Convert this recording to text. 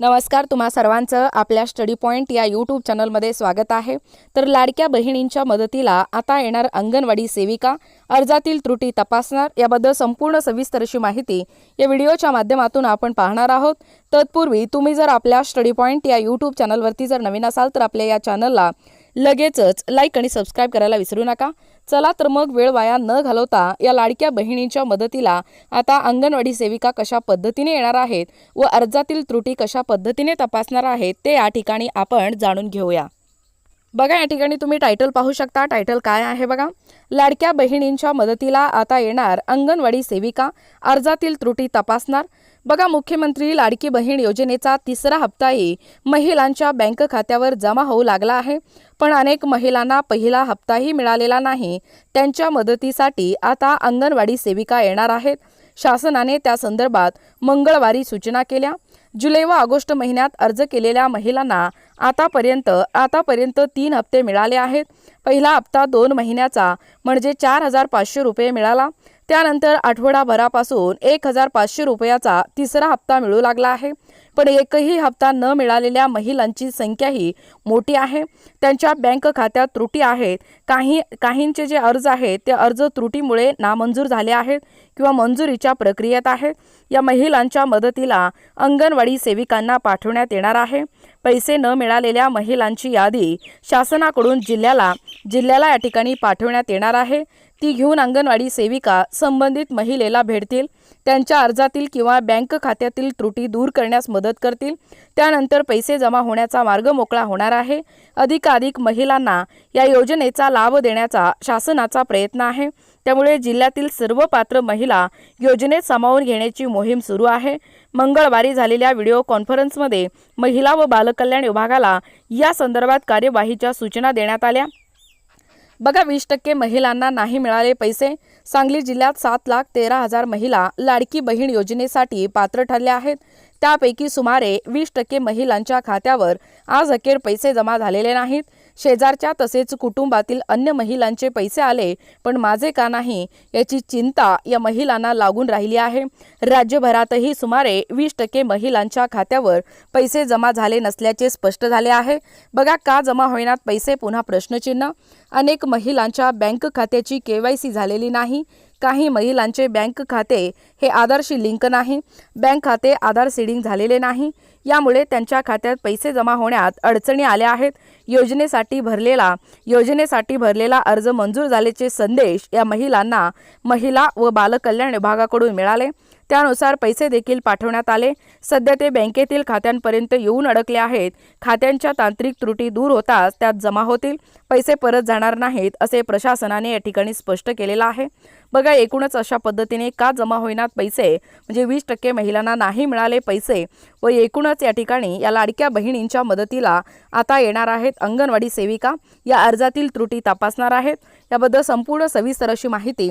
नमस्कार तुम्हा सर्वांचं आपल्या स्टडी पॉईंट या यूट्यूब चॅनलमध्ये स्वागत आहे. तर लाडक्या बहिणींच्या मदतीला आता येणार अंगणवाडी सेविका अर्जातील त्रुटी तपासणार याबद्दल संपूर्ण सविस्तर अशी माहिती या व्हिडिओच्या माध्यमातून आपण पाहणार आहोत. तत्पूर्वी तुम्ही जर आपल्या स्टडी पॉईंट या यूट्यूब चॅनलवरती जर नवीन असाल तर आपल्या या चॅनलला लगेचच लाईक आणि सबस्क्राईब करायला विसरू नका. चला तर मग वेळ वाया न घालवता या लाडक्या बहिणींच्या मदतीला आता अंगणवाडी सेविका कशा पद्धतीने येणार आहेत व अर्जातील त्रुटी कशा पद्धतीने तपासणार आहेत ते या ठिकाणी आपण जाणून घेऊया. बघा या ठिकाणी तुम्ही टायटल पाहू शकता. टायटल काय आहे बघा? लाडक्या बहिणींच्या मदतीला आता येणार अंगणवाडी सेविका. अर्जातील त्रुटी तपासणार. बघा मुख्यमंत्री लाडकी बहीण योजनेचा तिसरा हप्ताही महिलांच्या बँक खात्यावर जमा होऊ लागला आहे. पण अनेक महिलांना पहिला हप्ताही मिळालेला नाही. त्यांच्या मदतीसाठी आता अंगणवाडी सेविका येणार आहेत. शासनाने त्या संदर्भात मंगळवारी सूचना केल्या. जुलै व ऑगस्ट महिन्यात अर्ज केलेल्या महिलांना आतापर्यंत आतापर्यंत तीन हप्ते मिळाले आहेत. पहिला हप्ता दोन महिन्याचा म्हणजे चार हजार पाचशे रुपये मिळाला. त्यानंतर आठवडाभरापासून एक हजार पाचशे रुपयाचा तिसरा हप्ता मिळू लागला आहे. पण एकही हप्ता न मिळालेल्या महिलांची संख्याही मोठी आहे. त्यांच्या बँक खात्यात त्रुटी आहेत. काही काहींचे जे अर्ज आहेत ते अर्ज त्रुटीमुळे नामंजूर झाले आहेत किंवा मंजुरीच्या प्रक्रियेत आहेत या महिलांच्या मदतीला अंगणवाडी सेविकांना पाठवण्यात येणार आहे. पैसे न मिळालेल्या महिलांची यादी शासनाकडून जिल्ह्याला जिल्ह्याला या ठिकाणी पाठवण्यात येणार आहे. ती घेऊन अंगणवाडी सेविका संबंधित महिलेला भेटतील. त्यांच्या अर्जातील किंवा बँक खात्यातील त्रुटी दूर करण्यास मदत करतील. त्यानंतर पैसे जमा होण्याचा मार्ग मोकळा होणार आहे. अधिकाधिक महिलांना या योजनेचा लाभ देण्याचा शासनाचा प्रयत्न आहे. त्यामुळे जिल्ह्यातील सर्व पात्र महिला योजनेत सामावून घेण्याची मोहीम सुरू आहे. मंगळवारी झालेल्या व्हिडिओ कॉन्फरन्समध्ये महिला व बालकल्याण विभागाला या संदर्भात कार्यवाहीच्या सूचना देण्यात आल्या. बघा वीस टक्के महिलांना नाही मिळाले पैसे. सांगली जिल्ह्यात सात लाख तेरा हजार महिला लाडकी बहीण योजनेसाठी पात्र ठरल्या आहेत. त्यापैकी सुमारे वीस टक्के महिलांच्या खात्यावर आज अखेर पैसे जमा झालेले नाहीत. शेजारच्या तसेच कुटुंबातील अन्य महिलांचे पैसे आले पण माझे का नाही याची चिंता या महिलांना लागून राहिली आहे. राज्यभरातही सुमारे वीस टक्के महिलांच्या खात्यावर पैसे जमा झाले नसल्याचे स्पष्ट झाले आहे. बघा का जमा होईनात पैसे? पुन्हा प्रश्नचिन्ह. अनेक महिलांच्या बँक खात्याची केवायसी झालेली नाही. काही महिलांचे बँक खाते हे आधारशी लिंक नाही बँक खाते आधार सीडिंग झालेले नाही. यामुळे त्यांच्या खात्यात पैसे जमा होण्यात अडचणी आल्या आहेत. योजनेसाठी भरलेला योजनेसाठी भरलेला अर्ज मंजूर झाल्याचे संदेश या महिलांना महिला व बालकल्याण विभागाकडून मिळाले. त्यानुसार पैसे देखील पाठवण्यात आले. सध्या ते बँकेतील खात्यांपर्यंत येऊन अडकले आहेत. खात्यांच्या तांत्रिक त्रुटी दूर होताच त्यात जमा होतील. पैसे परत जाणार नाहीत असे प्रशासनाने या ठिकाणी स्पष्ट केलेलं आहे. बघा एकूणच अशा पद्धतीने का जमा होईनात पैसे? म्हणजे वीस टक्के महिलांना नाही मिळाले पैसे व एकूणच या ठिकाणी या लाडक्या बहिणींच्या मदतीला आता येणार आहेत अंगणवाडी सेविका. या अर्जातील त्रुटी तपासणार आहेत. याबद्दल संपूर्ण सविस्तर अशी माहिती